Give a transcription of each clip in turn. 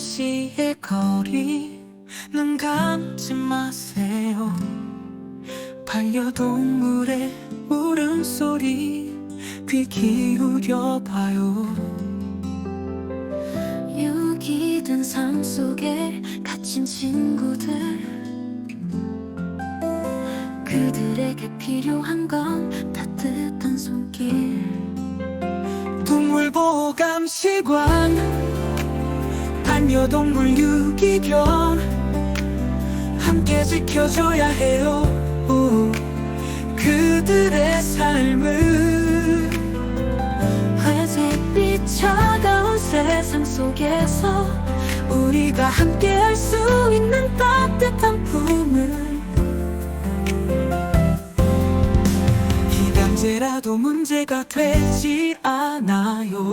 도시의 거리 눈 감지 마세요. 반려동물의 울음소리 귀 기울여봐요. 유기된 삶 속에 갇힌 친구들. 그들에게 필요한 건 따뜻한 손길. 동물보호감시관 반려동물 유기견. 함께 지켜줘야 해요. 오, 그들의 삶을. 회색빛 차가운 세상 속에서 우리가 함께 할 수 있는 따뜻한 품을. 이단제라도 문제가 되지 않아요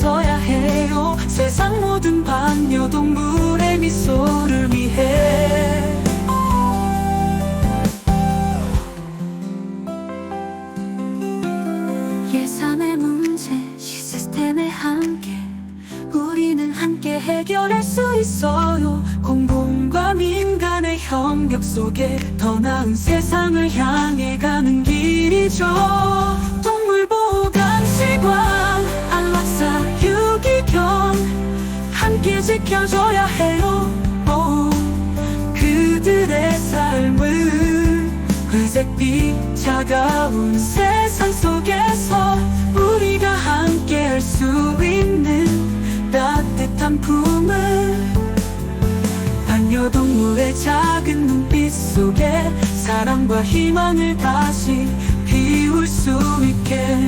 세상 모든 반려동물의 미소를 위해. 예산의 문제 시스템의 한계 우리는 함께 해결할 수 있어요. 공공과 민간의 협력 속에 더 나은 세상을 향해 가는 길이죠. 동물보호감시관 지켜줘야 해요. 오, 그들의 삶을 회색빛 차가운 세상 속에서 우리가 함께 할 수 있는 따뜻한 품을 반려동물의 작은 눈빛 속에 사랑과 희망을 다시 피울 수 있게